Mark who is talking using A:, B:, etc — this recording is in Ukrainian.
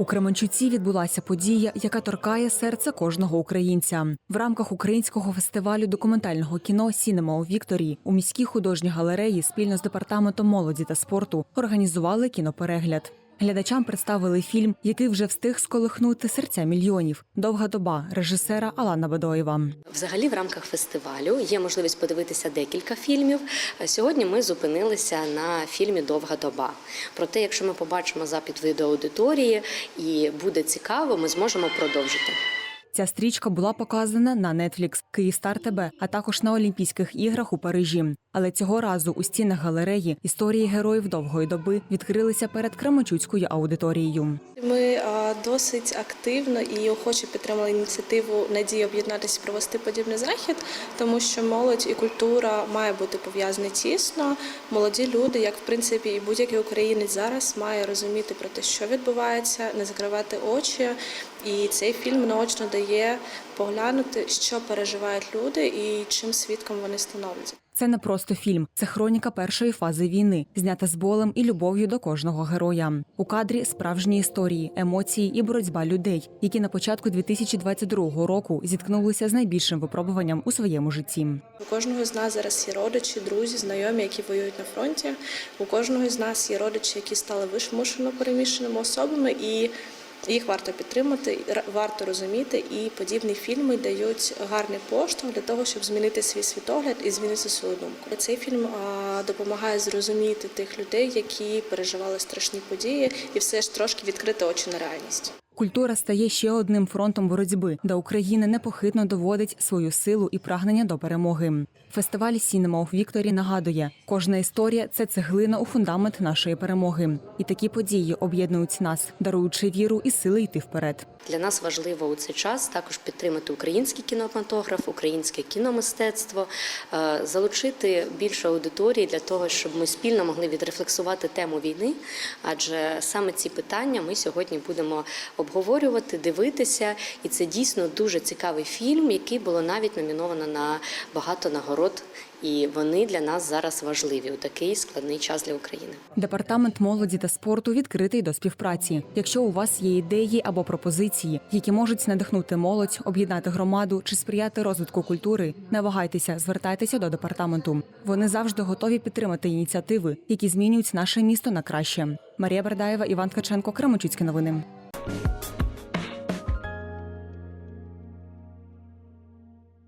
A: У Кременчуці відбулася подія, яка торкає серце кожного українця. В рамках українського фестивалю документального кіно Сінема у Вікторії у міській художній галереї спільно з департаментом молоді та спорту організували кіноперегляд. Глядачам представили фільм, який вже встиг сколихнути серця мільйонів. Довга доба режисера Алана Бадоєва.
B: Взагалі, в рамках фестивалю є можливість подивитися декілька фільмів. Сьогодні ми зупинилися на фільмі Довга доба. Проте, якщо ми побачимо запит від аудиторії і буде цікаво, ми зможемо продовжити.
A: Ця стрічка була показана на Netflix, Київстар ТБ, а також на Олімпійських іграх у Парижі. Але цього разу у стінах галереї історії героїв довгої доби відкрилися перед Кременчуцькою аудиторією.
C: Ми досить активно і охоче підтримали ініціативу Надії об'єднатися провести подібний захід, тому що молодь і культура має бути пов'язані тісно. Молоді люди, як в принципі і будь-який українець зараз, має розуміти про те, що відбувається, не закривати очі. І цей фільм наочно дає поглянути, що переживають люди і чим свідком вони становляться.
A: Це не просто фільм, це хроніка першої фази війни, знята з болем і любов'ю до кожного героя. У кадрі справжні історії, емоції і боротьба людей, які на початку 2022 року зіткнулися з найбільшим випробуванням у своєму житті.
C: У кожного з нас зараз є родичі, друзі, знайомі, які воюють на фронті. У кожного з нас є родичі, які стали вимушено переміщеними особами, і їх варто підтримати, варто розуміти. І подібні фільми дають гарний поштовх для того, щоб змінити свій світогляд і змінити свою думку. Цей фільм допомагає зрозуміти тих людей, які переживали страшні події, і все ж трошки відкрити очі на реальність.
A: Культура стає ще одним фронтом боротьби, де Україна непохитно доводить свою силу і прагнення до перемоги. Фестиваль Сінема у Вікторі нагадує, кожна історія це цеглина у фундамент нашої перемоги. І такі події об'єднують нас, даруючи віру і сили йти вперед.
B: Для нас важливо у цей час також підтримати український кінематограф, українське кіномистецтво, е, залучити більше аудиторії для того, щоб ми спільно могли відрефлексувати тему війни. Адже саме ці питання ми сьогодні будемо обговорювати, дивитися. І це дійсно дуже цікавий фільм, який було навіть номіновано на багато нагород. І вони для нас зараз важливі у такий складний час для України.
A: Департамент молоді та спорту відкритий до співпраці. Якщо у вас є ідеї або пропозиції, які можуть надихнути молодь, об'єднати громаду чи сприяти розвитку культури, не вагайтеся, звертайтеся до департаменту. Вони завжди готові підтримати ініціативи, які змінюють наше місто на краще. Марія Бердаєва, Іван Ткаченко, Кременчуцькі новини.